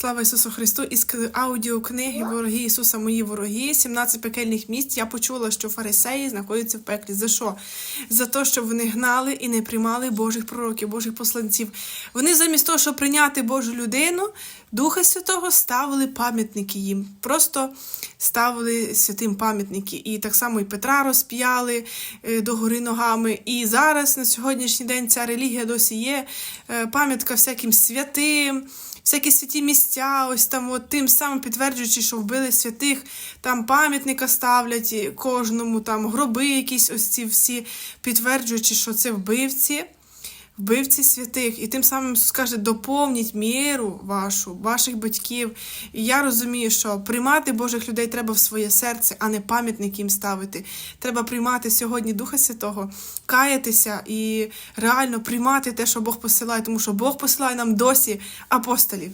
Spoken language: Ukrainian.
Слава Ісусу Христу! Із аудіокниги Вороги Ісуса Мої вороги, 17 пекельних місць. Я почула, що фарисеї знаходяться в пеклі. За що? За те, що вони гнали і не приймали Божих пророків, Божих посланців. Вони замість того, щоб прийняти Божу людину, Духа Святого ставили пам'ятники їм. Просто ставили святим пам'ятники. І так само і Петра розп'яли е, догори ногами. І зараз на сьогоднішній день ця релігія досі є. е, Пам'ятка всяким святим всякі святі місця, ось там от тим самим підтверджуючи, що вбили святих, там пам'ятника ставлять кожному, там гроби якісь ось ці всі, підтверджуючи, що це вбивці, вбивці святих. І тим самим Ісус каже, доповніть міру вашу, ваших батьків. І я розумію, що приймати Божих людей треба в своє серце, а не пам'ятник їм ставити. Треба приймати сьогодні Духа Святого, каятися і реально приймати те, що Бог посилає, тому що Бог посилає нам досі апостолів.